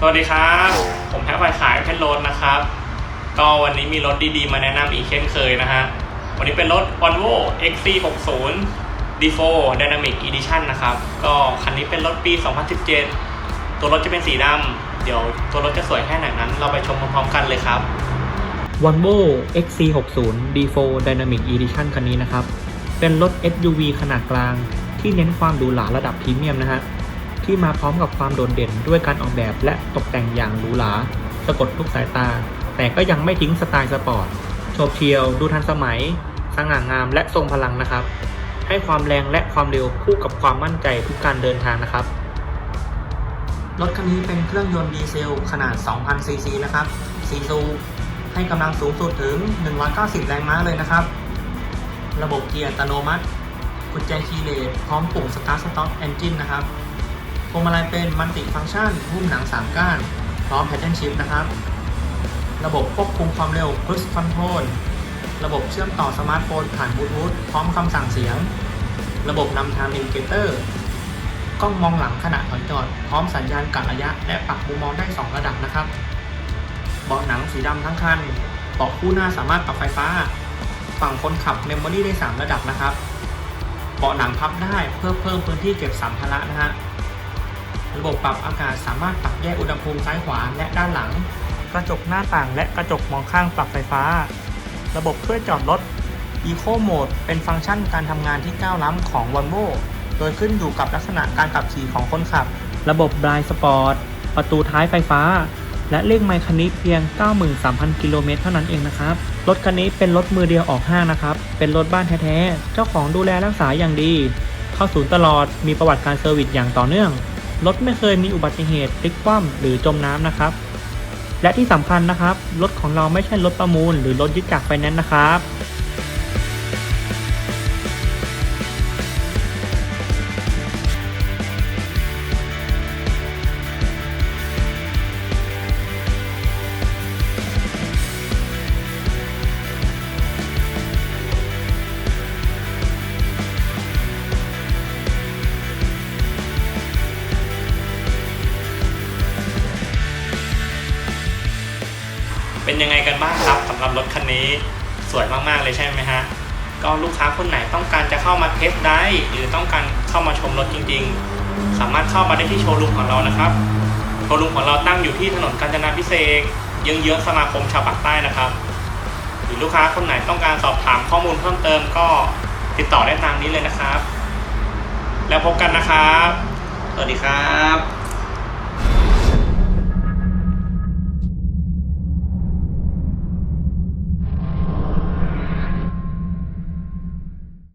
สวัสดีครับ ผมแฮปไปขายเพชรรถนะครับ ก็วันนี้มีรถดีๆ มาแนะนำอีกเช่นเคยนะฮะ วันนี้เป็นรถ Volvo XC60 D4 Dynamic Edition นะครับ ก็คันนี้เป็นรถปี 2017 ตัวรถจะเป็นสีดำ เดี๋ยวตัวรถจะสวยแค่ไหนนั้น เราไปชมพร้อมๆกันเลยครับ Volvo XC60 D4 Dynamic Edition คันนี้นะครับ เป็นรถ SUV ขนาดกลางที่เน้นความหรูหราระดับพรีเมียมนะฮะ ที่มาพร้อมกับความโดดเด่นด้วยการออกแบบและตกแต่งอย่างหรูหราสะกดทุกสายตา แต่ก็ยังไม่ทิ้งสไตล์สปอร์ตโฉบเฉี่ยว ดูทันสมัย สง่างามและทรงพลังนะครับ ให้ความแรงและความเร็วคู่กับความมั่นใจทุกการเดินทางนะครับ รถคันนี้เป็นเครื่องยนต์ดีเซลขนาด 2,000 ซีซีนะครับซีซูให้กำลังสูงสุดถึง 190 แรงม้าเลยนะครับ ระบบเกียร์อัตโนมัติกุญแจคีย์เลสพร้อมปุ่ม Start Stop Engine นนะครับ วงมาลัยเป็นมัลติฟัง c t ชันหุ้มหนัง3ก้าน พร้อม Pattern Shift นะครับ ระบบควบคุมความเร็ว Cruise Control ระบบเชื่อมต่อสมาร์ทโฟนผ่านบลูทูธพร้อมคำสั่งเสียง ระบบนำทาง Navigator กล้องมองหลังขณะถอยจอด พร้อมสัญญาณกะระยะ และปรับมุมมองได้ 2 ระดับนะครับ เบาะหนังสีดำทั้งคันเบาะคู่หน้าสามารถปรับไฟฟ้า ฝั่งคนขับเมมโมรี่ได้ 3 ระดับนะครับ เบาะหนังพับได้เพื่อเพิ่มพื้นที่เก็บสัมภาระนะฮะ ระบบปรับอากาศสามารถปรับแยกอุณหภูมิซ้ายขวาและด้านหลัง กระจกหน้าต่างและกระจกมองข้างปรับไฟฟ้า ระบบช่วยจอดรถ Eco Mode เป็นฟังก์ชันการทำงานที่ก้าวล้ำของ Volvo โดยขึ้นอยู่กับลักษณะการขับขี่ของคนขับ ระบบ Blind Spot ประตูท้ายไฟฟ้า และเลขไมค์คันนี้เพียง 93,000 กิโลเมตรเท่านั้นเองนะครับ รถคันนี้เป็นรถมือเดียวออกห้างนะครับ เป็นรถบ้านแท้ๆ เจ้าของดูแลรักษาอย่างดี เข้าศูนย์ตลอด มีประวัติการเซอร์วิสอย่างต่อเนื่อง รถไม่เคยมีอุบัติเหตุพลิกคว่ำหรือจมน้ำนะครับ และที่สำคัญนะครับ รถของเราไม่ใช่รถประมูล หรือรถยึดจากไฟแนนซ์นะครับ เป็นยังไงกันบ้างครับสำหรับรถคันนี้สวยมากๆเลยใช่ไหมฮะก็ลูกค้าคนไหนต้องการจะเข้ามาเทสได้หรือต้องการเข้ามาชมรถจริง ๆ สามารถเข้ามาได้ที่โชว์รูมของเรานะครับโชว์รูมของเราตั้งอยู่ที่ถนนกาญจนาพิเศษกเยื้องๆสมาคมชาวปากใต้นะครับ หรือลูกค้าคนไหนต้องการสอบถามข้อมูลเพิ่มเติมก็ติดต่อได้ตามนี้เลยนะครับ แล้วพบกันนะครับ สวัสดีครับ